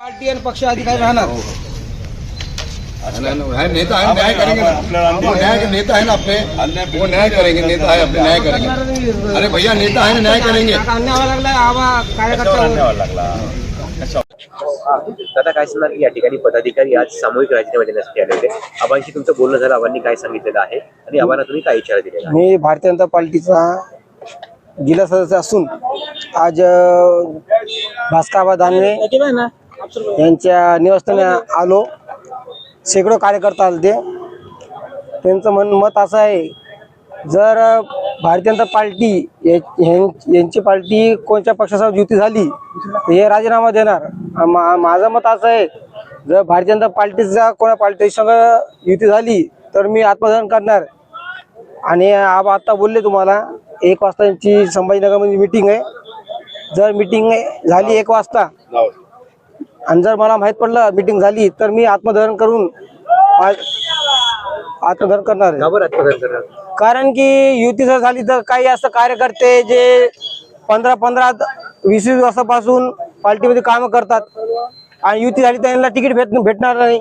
Party आणि पक्ष आधी काही राहणार. है नेता है न्याय करेंगे ना। वो न्याय के नेता है ना अपने वो न्याय करेंगे नेता है अपने न्याय करेंगे. अरे भैया नेता है ना न्याय करेंगे. दादा काय सांगणार की या ठिकाणी पदाधिकारी आज सामूहिक राजीनामा देण्यासाठी आले होते आबांशी तुमचं बोलणं झालं आबांनी काय सांगितलेलं आहे? आणि आबांना तुम्ही काय इशारा दिलेला आहे? मी भारतीय जनता पार्टीचा जिल्हा सदस्य असून आज अ, भास्करबा दानवे यांच्या निवासस्थानी आलो. शेकडो कार्यकर्ता आले ते त्यांचं मन मत असं आहे जर भारतीय जनता पार्टी यांची पार्टी कोणत्या पक्षासोबत युती झाली तर हे राजीनामा देणार. मा- माझं मत असं आहे जर भारतीय जनता पार्टीचा कोणा पार्टीसंग युती झाली तर मी आत्मदहन करणार. आणि आबा आता बोलले तुम्हाला एक वाजता यांची संभाजीनगरमध्ये मिटिंग आहे. जर मिटिंग झाली एक वाजता आणि जर मला माहीत पडलं मिटिंग झाली तर मी आत्मदहन करून आत्मदहन करणार आहे. कारण की युती जर झाली तर काही असं कार्यकर्ते जे पंधरा पंधरा वीस वीस वर्षापासून पार्टीमध्ये कामं करतात. आणि युती झाली तर त्यांना तिकीट भेट भेटणार नाही.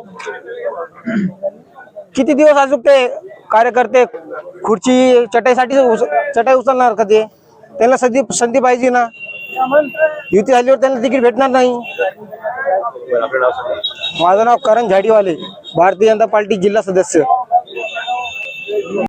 किती दिवस अजून ते कार्यकर्ते खुर्ची चटाईसाठी चटाई उचलणार का ते? त्यांना संधी संधी पाहिजे ना. युती झाल्यावर त्यांना तिकीट भेटणार नाही. माझं नाव करण झाडीवाले भारतीय जनता पार्टी जिल्हा सदस्य.